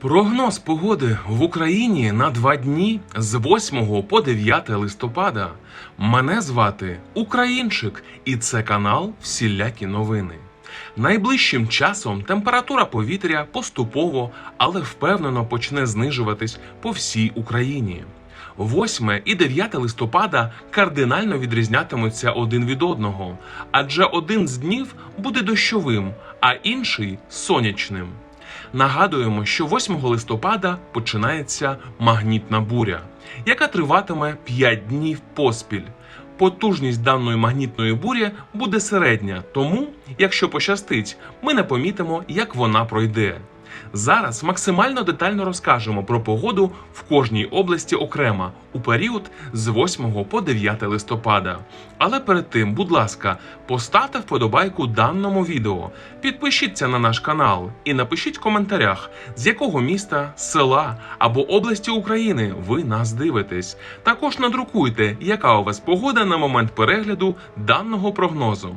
Прогноз погоди в Україні на два дні з 8 по 9 листопада. Мене звати Українчик, і це канал Всілякі новини. Найближчим часом температура повітря поступово, але впевнено почне знижуватись по всій Україні. 8 і 9 листопада кардинально відрізнятимуться один від одного, адже один з днів буде дощовим, а інший сонячним. Нагадуємо, що 8 листопада починається магнітна буря, яка триватиме 5 днів поспіль. Потужність даної магнітної бурі буде середня, тому, якщо пощастить, ми не помітимо, як вона пройде. Зараз максимально детально розкажемо про погоду в кожній області окремо у період з 8 по 9 листопада. Але перед тим, будь ласка, поставте вподобайку даному відео, підпишіться на наш канал і напишіть в коментарях, з якого міста, села або області України ви нас дивитесь. Також надрукуйте, яка у вас погода на момент перегляду даного прогнозу.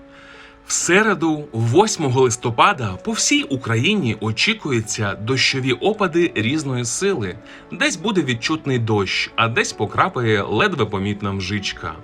В середу, 8 листопада, по всій Україні очікуються дощові опади різної сили. Десь буде відчутний дощ, а десь покрапає ледве помітна мжичка.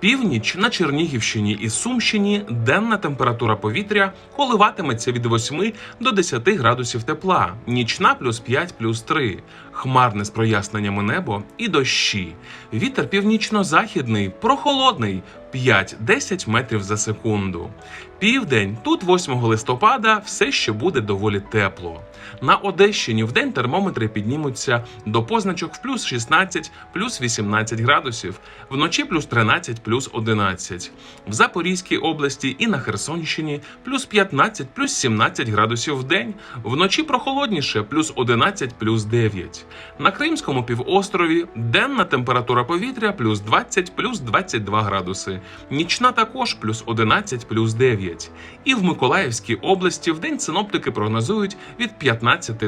Північ на Чернігівщині і Сумщині денна температура повітря коливатиметься від 8 до 10 градусів тепла, нічна плюс 5 плюс 3, хмарне з проясненнями небо і дощі. Вітер північно-західний, прохолодний 5-10 метрів за секунду. Південь тут 8 листопада все ще буде доволі тепло. На Одещині в день термометри піднімуться до позначок в плюс 16, плюс 18 градусів, вночі плюс 13, плюс 11. В Запорізькій області і на Херсонщині плюс 15, плюс 17 градусів в день, вночі прохолодніше плюс 11, плюс 9. На Кримському півострові денна температура повітря плюс 20, плюс 22 градуси, нічна також плюс 11, плюс 9. І в Миколаївській області в день синоптики прогнозують від 15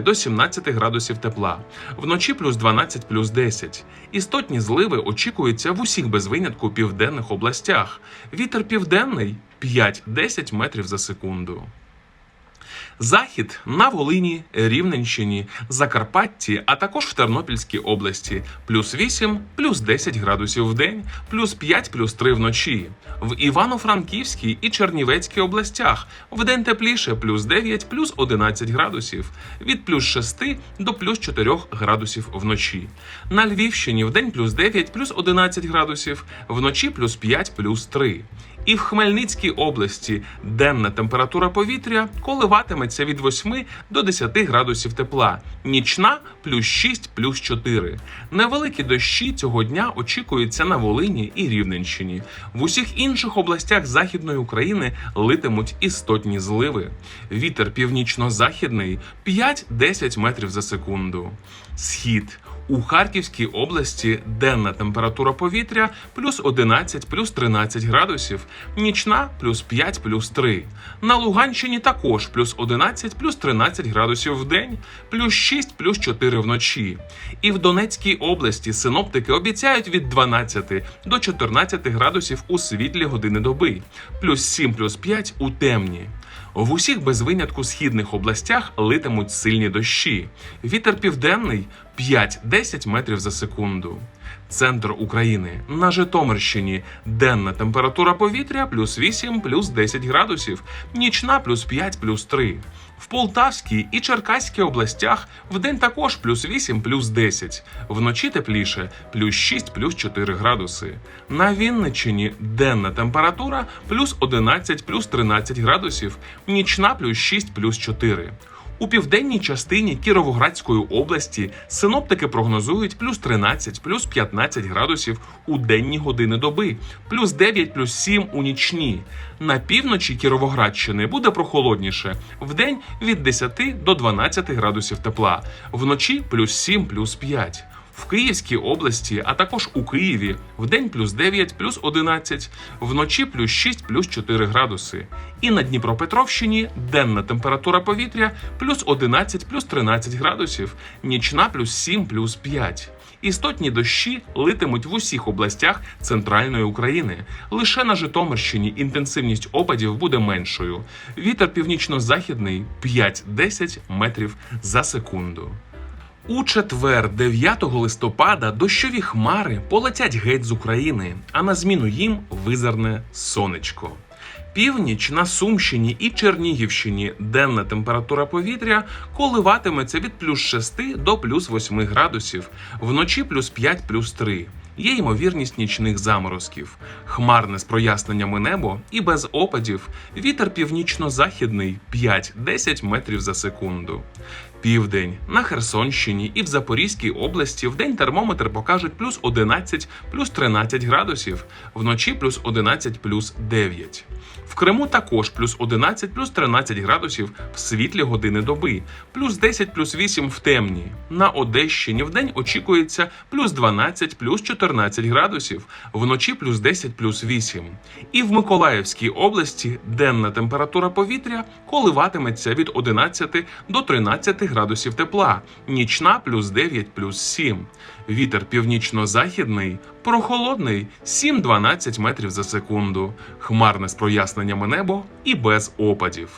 до 17 градусів тепла, вночі плюс 12 плюс 10. Істотні зливи очікуються в усіх без винятку південних областях. Вітер південний 5-10 метрів за секунду. Захід на Волині, Рівненщині, Закарпатті, а також в Тернопільській області плюс 8, плюс 10 градусів в день, плюс 5, плюс 3 вночі. В Івано-Франківській і Чернівецькій областях в день тепліше плюс 9, плюс 11 градусів, від плюс 6 до плюс 4 градусів вночі. На Львівщині в день плюс 9, плюс 11 градусів, вночі плюс 5, плюс 3. І в Хмельницькій області денна температура повітря коливатиметься від 8 до 10 градусів тепла, нічна плюс 6, плюс 4. Невеликі дощі цього дня очікуються на Волині і Рівненщині. В усіх інших областях Західної України литимуть істотні зливи. Вітер північно-західний 5-10 метрів за секунду. Схід. У Харківській області денна температура повітря плюс 11, плюс 13 градусів, нічна плюс 5, плюс 3. На Луганщині також плюс 11, плюс 13 градусів в день, плюс 6, плюс 4 вночі. І в Донецькій області синоптики обіцяють від 12 до 14 градусів у світлі години доби, плюс 7, плюс 5 у темні. В усіх без винятку східних областях литимуть сильні дощі. Вітер південний 5-10 метрів за секунду. Центр України на Житомирщині денна температура повітря плюс 8, плюс 10 градусів, нічна плюс 5, плюс 3. В Полтавській і Черкаській областях вдень також плюс 8, плюс 10. Вночі тепліше плюс 6, плюс 4 градуси. На Вінниччині денна температура плюс 11, плюс 13 градусів, нічна плюс 6, плюс 4. У південній частині Кіровоградської області синоптики прогнозують плюс 13, плюс 15 градусів у денні години доби, плюс 9, плюс 7 у нічні. На півночі Кіровоградщини буде прохолодніше, вдень від 10 до 12 градусів тепла, вночі плюс 7, плюс 5. В В Київській області, а також у Києві вдень плюс 9, плюс 11, вночі плюс 6, плюс 4 градуси. І на Дніпропетровщині денна температура повітря плюс 11, плюс 13 градусів, нічна плюс 7, плюс 5. Істотні дощі литимуть в усіх областях центральної України. Лише на Житомирщині інтенсивність опадів буде меншою. Вітер північно-західний 5-10 метрів за секунду. У четвер, 9 листопада, дощові хмари полетять геть з України, а на зміну їм визирне сонечко. Північ на Сумщині і Чернігівщині денна температура повітря коливатиметься від плюс 6 до плюс 8 градусів, вночі плюс 5 плюс 3. Є ймовірність нічних заморозків, хмарне з проясненнями небо і без опадів. Вітер північно-західний 5-10 метрів за секунду. Південь на Херсонщині і в Запорізькій області в день термометр покажуть плюс 11, плюс 13 градусів, вночі плюс 11, плюс 9. В Криму також плюс 11, плюс 13 градусів в світлі години доби, плюс 10, плюс 8 в темні. На Одещині в день очікується плюс 12, плюс 14 градусів, вночі плюс 10, плюс 8. І в Миколаївській області денна температура повітря коливатиметься від 11 до 13 градусів тепла, нічна плюс 9, плюс 7. Вітер північно-західний, прохолодний 7-12 метрів за секунду, хмарне з проясненнями небо і без опадів.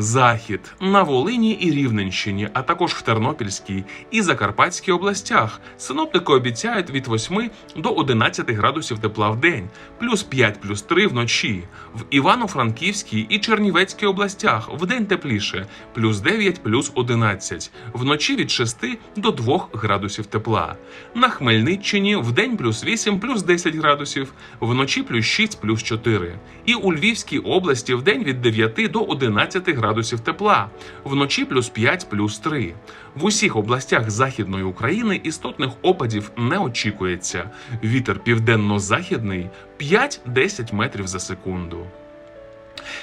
Захід на Волині і Рівненщині, а також в Тернопільській і Закарпатській областях. Синоптики обіцяють від 8 до 11 градусів тепла в день, плюс 5, плюс 3 вночі. В Івано-Франківській і Чернівецькій областях в день тепліше, плюс 9, плюс 11, вночі від 6 до 2 градусів тепла. На Хмельниччині в день плюс 8, плюс 10 градусів, вночі плюс 6, плюс 4. І у Львівській області в день від 9 до 11 градусів тепла, вночі плюс 5, плюс 3. В усіх областях Західної України істотних опадів не очікується. Вітер південно-західний 5-10 метрів за секунду.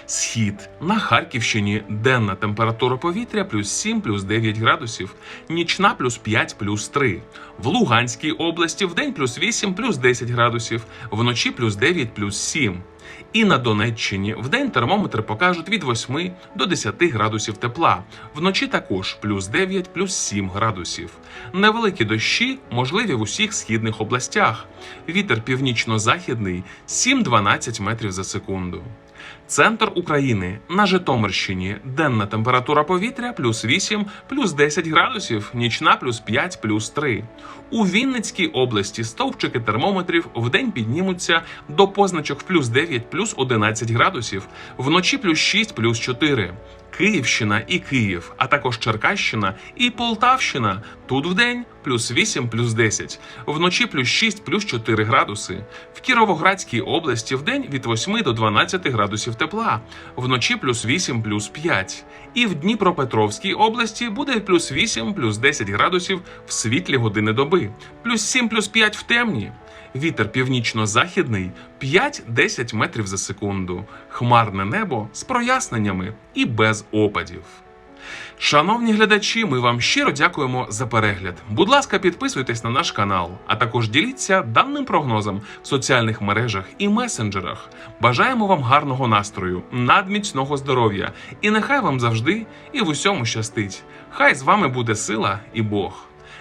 Схід на Харківщині денна температура повітря плюс 7, плюс 9 градусів, нічна плюс 5, плюс 3. В Луганській області вдень плюс 8, плюс 10 градусів, вночі плюс 9, плюс 7. І на Донеччині вдень термометри покажуть від 8 до 10 градусів тепла, вночі також плюс 9, плюс 7 градусів. Невеликі дощі можливі в усіх східних областях. Вітер північно-західний 7-12 метрів за секунду. Центр України на Житомирщині денна температура повітря плюс 8, плюс 10 градусів, нічна плюс 5, плюс 3. У Вінницькій області стовпчики термометрів вдень піднімуться до позначок плюс 9, плюс 11 градусів, вночі плюс 6, плюс 4. Київщина і Київ, а також Черкащина і Полтавщина. Тут вдень плюс 8, плюс 10, вночі плюс 6, плюс 4 градуси. В Кіровоградській області вдень від 8 до 12 градусів тепла, вночі плюс 8, плюс 5. І в Дніпропетровській області буде плюс 8, плюс 10 градусів в світлі години доби, плюс 7, плюс 5 в темні. Вітер північно-західний 5-10 метрів за секунду. Хмарне небо з проясненнями і без опадів. Шановні глядачі, ми вам щиро дякуємо за перегляд. Будь ласка, підписуйтесь на наш канал, а також діліться даним прогнозом в соціальних мережах і месенджерах. Бажаємо вам гарного настрою, надміцного здоров'я, і нехай вам завжди і в усьому щастить. Хай з вами буде сила і Бог.